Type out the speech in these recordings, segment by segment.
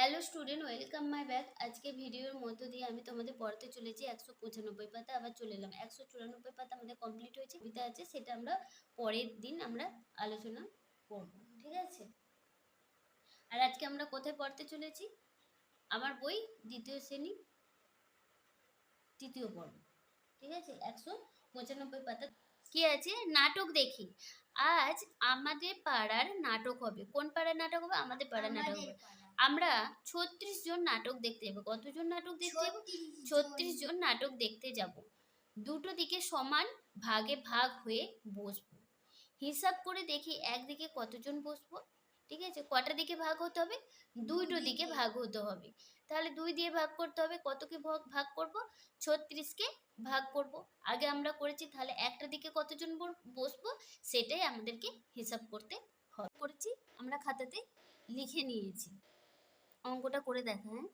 Hello student welcome my back আজকে ভিডিওর মধ্য দিয়ে আমি তোমাদের পড়তে চলেছি একশো পঁচানব্বই পাতা, আবার চলে এলাম। একশো চুরানব্বই পাতা আমাদের কমপ্লিট হয়েছে, কবিতা আছে, সেটা আমরা পরের দিন আমরা আলোচনা করব, ঠিক আছে? আর আজকে আমরা কোথায় পড়তে চলেছি? আমার বই, দ্বিতীয় শ্রেণি, তৃতীয় পর্ব, ঠিক আছে? একশো পঁচানব্বই পাতা। কি আছে? নাটক দেখি। আজ আমাদের পাড়ার নাটক হবে। কোন পাড়ার নাটক হবে? আমাদের পাড়ার নাটক হবে। আমরা ছত্রিশ জন নাটক দেখতে যাব। কতজন নাটক দেখতে যাব? ছত্রিশ জন। নাটক দেখতে যাব। দুটো দিকে সমান ভাগে ভাগ হয়ে বসবো। হিসাব করে দেখি একদিকে কতজন বসবো ঠিক আছে? কটা দিকে ভাগ হতে হবে? দুটো দিকে ভাগ হতে হবে। তাহলে দুই দিয়ে ভাগ করতে হবে কতকে ভাগ ভাগ করব? ছত্রিশকে ভাগ করব। আগে আমরা করেছি তাহলে একটা দিকে কতজন বসবো? সেটাই আমাদেরকে হিসাব করতে হবে। করেছি আমরা খাতাতে লিখে নিয়েছি। অঙ্কটা করে দেখা হ্যাঁ?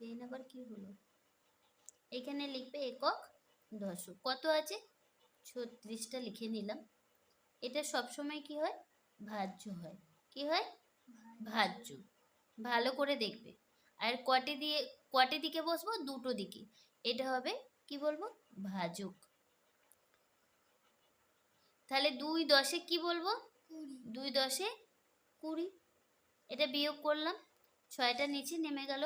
পেন আবার কি হলো? এখানে লিখবে একক দশক। কত আছে? ছত্রিশটা লিখে নিলাম। এটা সবসময় কি হয়? ভাজ্য হয়। কি হয়? ভাজ্য। ভালো করে দেখবে। আর কটে দিয়ে কটে দিকে বসবো? দুটো দিকে। এটা হবে কি বলব? ভাজক। তাহলে দুই দশে কি বলব? দুই দশে কুড়ি। এটা বিয়োগ করলাম। ছয়টা নিচে নেমে গেল।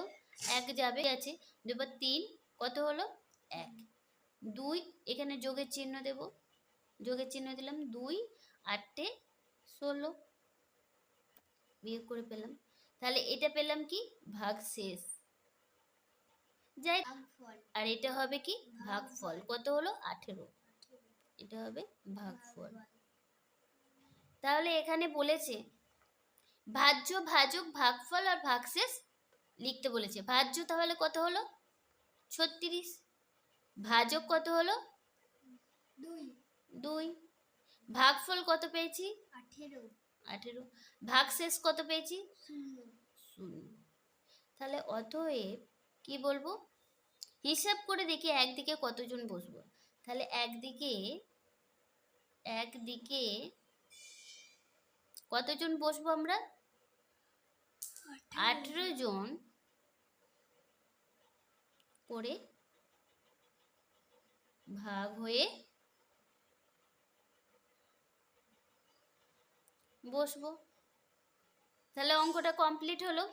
এক যাবে। আছে। দুবার তিন। কত হলো? এক। দুই। এখানে যোগের চিহ্ন দেব। যোগের চিহ্ন দিলাম দুই। আটটে ষোলো। বিয়োগ করে পেলাম। তাহলে এটা পেলাম কি? ভাগ শেষ। যাই আর এটা হবে কি? ভাগফল কত হলো? আঠেরো। এটা হবে ভাগফল তাহলে এখানে বলেছে ভাজ্য ভাজক ভাগফল আর ভাগশেষ লিখতে বলেছে। ভাজ্য তাহলে কত হলো? ছত্রিশ। ভাজক কত হলো? দুই। দুই। ভাগফল কত পেয়েছি? আঠেরো। আঠেরো। ভাগশেষ কত পেয়েছি? শূন্য। শূন্য। তাহলে অতএব কি বলব? হিসাব করে দেখি একদিকে কতজন বসবো। তাহলে একদিকে একদিকে কতজন বসবো আমরা? আঠেরো জন করে ভাগ হয়ে বসবো। তাহলে অঙ্কটা কমপ্লিট হলো।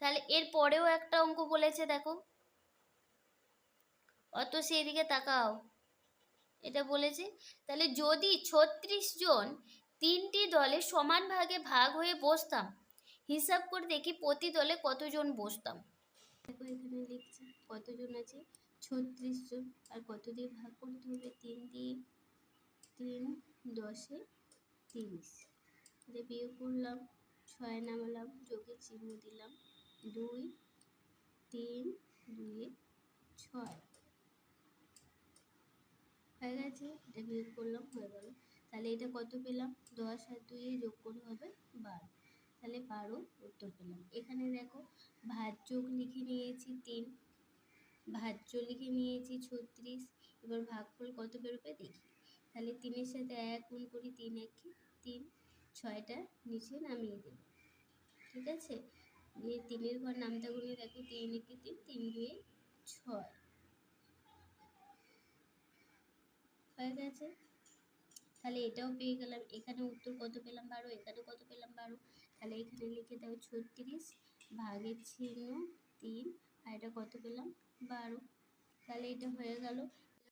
তাহলে এর পরেও একটা অঙ্ক বলেছে, দেখো। অত সেই দিকে তাকাও। এটা বলেছে, তাহলে যদি ছত্রিশ জন তিনটি দলে সমান ভাগে ভাগ হয়ে বসতাম হিসাব করে দেখি প্রতি দলে কতজন বসতাম। দেখো এখানে লিখছে কতজন আছে? ছত্রিশ জন। আর কত দিয়ে ভাগ করতে হবে? তিন দিয়ে তিন, দশে তিরিশ। এটা বিয়োগ করলাম, ছয় নামালাম যোগের চিহ্ন দিলাম। দুই, তিন, দুয়ে ছয়। হয়ে গেছে? এটা বিয়োগ করলাম, হয়ে গেল। তাহলে এটা কত পেলাম? দশ আর দুইয়ে যোগ করে হবে বারো। বারো উত্তর পেলাম। এখানে দেখো ভাজ্যক লিখে নিয়েছি তিন ভাজ্য লিখে নিয়েছি ছত্রিশ, এবার ভাগফল কত বেরোবে দেখি। তাহলে তিনের সাথে এক গুণ করি তিন একে তিন, ছয়টা নিচে নামিয়ে দেব। ঠিক আছে? দিয়ে তিনের ঘর নামতা গুনে দেখো তিন একে তিন তিন দুয়ে ছয়। হয়ে গেছে? তাহলে এটাও পেয়ে গেলাম। এখানে উত্তর কত পেলাম? বারো। এখানে কত পেলাম? বারো। তাহলে এখানে লিখে দাও ছত্রিশ ভাগের চিহ্ন তিন, আর এটা কত পেলাম? বারো। তাহলে এটা হয়ে গেল